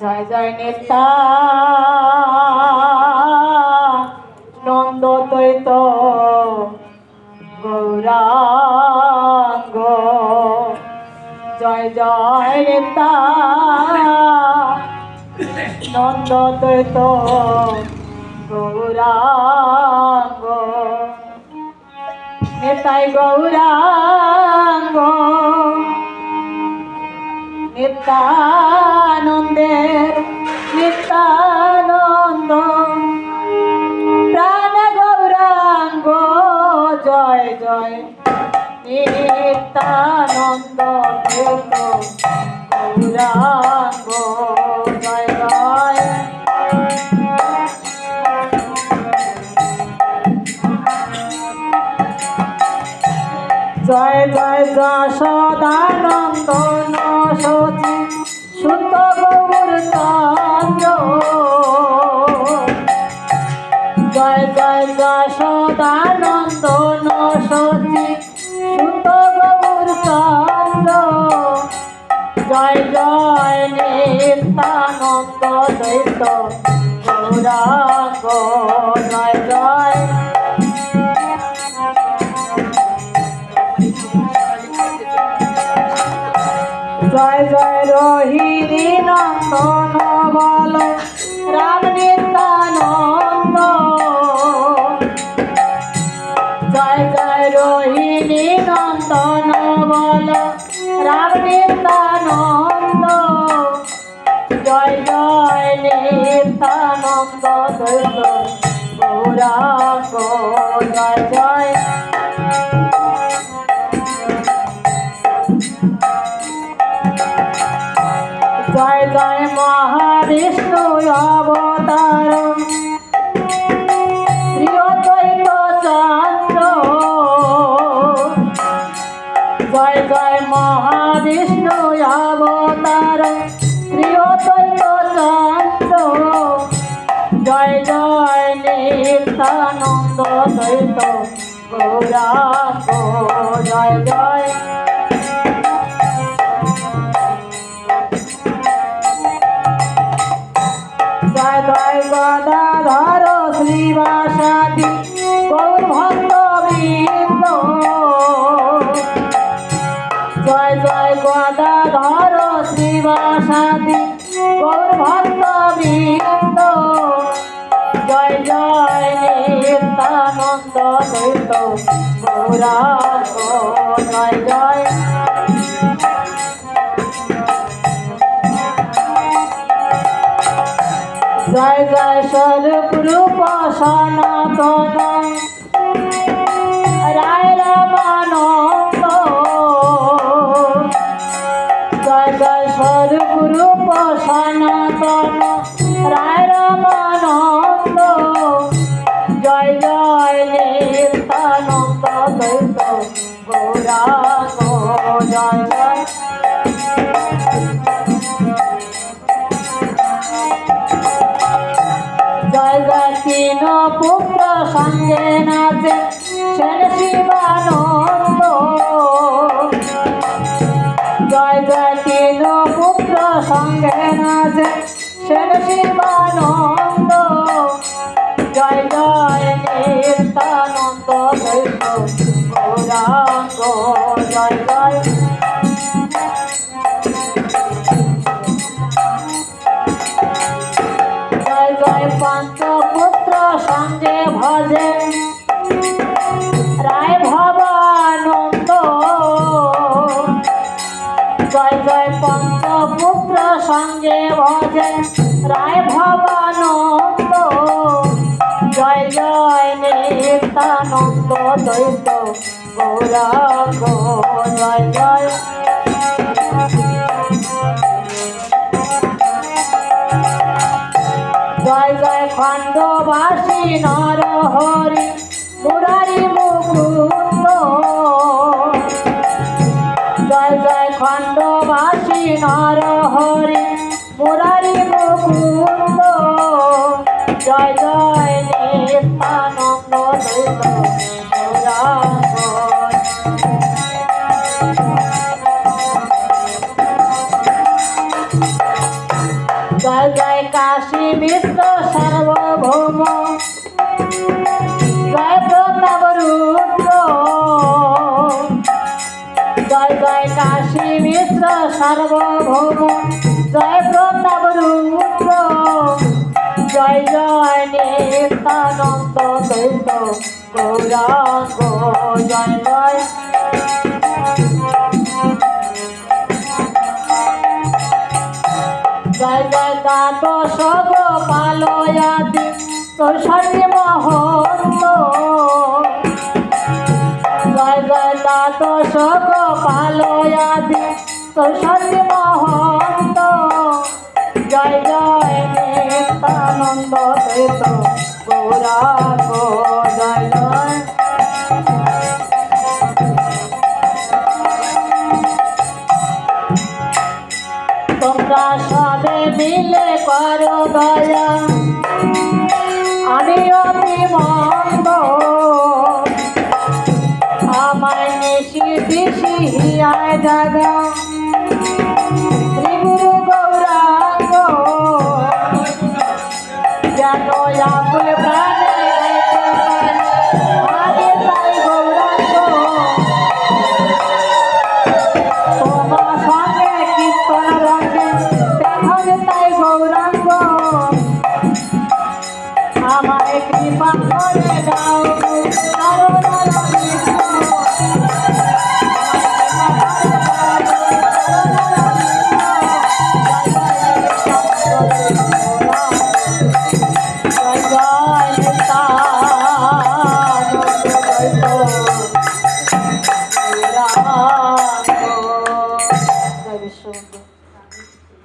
জয় জয় নেতা নন্দ দ্বৈত গৌরাঙ্গ। জয় জয় নেতা নন্দ দ্বৈত গৌরাঙ্গ। নেতাই গৌরাঙ্গ। নিত্যানন্দের জয় জয় যশোদানন্দ সচি সুত গৌর চন্দ্র জয় জয় যশোদানন্দ সচি সুত গৌর চন্দ্র জয় জয়, নিত্যানন্দ দৈত গৌরাঙ্গ। জয় জয় জয় জয় রোহিণী নন্দন বল, রাম নিত্যানন্দ। জয় জয় রোহিণী নন্দন বল, রাম নিত্যানন্দ। জয় জয় নিত্যানন্দ গৌরাঙ্গ, জয় জয় মহাবিষ্ণু অবতার শ্রীদ্বৈত চন্দ্র জয় জয় নিত্যানন্দ দ্বৈত গৌরাঙ্গ। জয় জয়। জয় জয় গদাধর শ্রীবাসাদি। শ্রীবাসাদি গৌর ভক্ত বৃন্দ জয় জয়, নিত্যানন্দ দ্বৈত গৌরাঙ্গ জয় জয়। জয় জয় স্বরূপ রূপ সনাতন। রায়, রামানন্দ। জয় জয় স্বরূপ রূপ সনাতন, রায় রামানন্দ। জয় জয় নিত্যানন্দ দ্বৈত গৌরাঙ্গ। জয় জয় জয় পুত্র সঙ্গে নাচে শিবানন্দ পঞ্চপুত্র সঙ্গে ভজে রায় ভবানন্দ জয় জয় সঙ্গে ভজে রায় ভবানন্দ জয় জয় গৌরাঙ্গ জয় জয় জয় জয় খণ্ডবাসী নর হরি মুরারি মুকুন্দ। জয় জয় খণ্ডবাসী নর হরি মুরারি কাশী মিশ্র সার্বভৌম। জয় প্রতাপ রুদ্র। জয় জয় কাশী মিশ্র সার্বভৌম। জয় প্রতাপ রুদ্র। জয় জয় নিত্যানন্দ দৈত গৌরাঙ্গ। জয় জয় দাত সগ পালয়াদি মহন্ত। জয় জয় দাত সগ পালয়াদি চৌষট্টি মহন্ত। জয় জয় নিত্যানন্দ জয় জয় আমায় নিশি দিশি হিয়ায় জাগা ¡Ole,